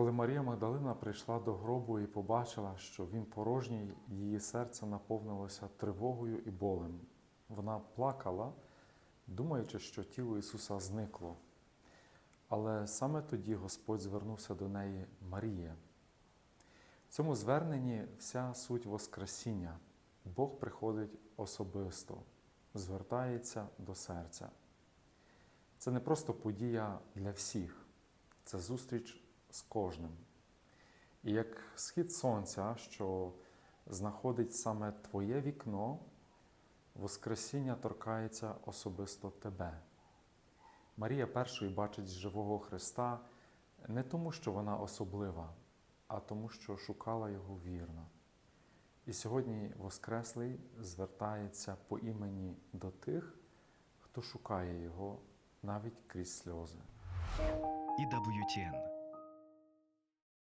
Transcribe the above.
Коли Марія Магдалина прийшла до гробу і побачила, що він порожній, її серце наповнилося тривогою і болем. Вона плакала, думаючи, що тіло Ісуса зникло. Але саме тоді Господь звернувся до неї Марія. В цьому зверненні вся суть Воскресіння. Бог приходить особисто, звертається до серця. Це не просто подія для всіх, це зустріч з кожним. І як схід сонця, що знаходить саме твоє вікно, Воскресіння торкається особисто тебе. Марія першою бачить живого Христа не тому, що вона особлива, а тому, що шукала Його вірно. І сьогодні Воскреслий звертається по імені до тих, хто шукає Його навіть крізь сльози. EWTN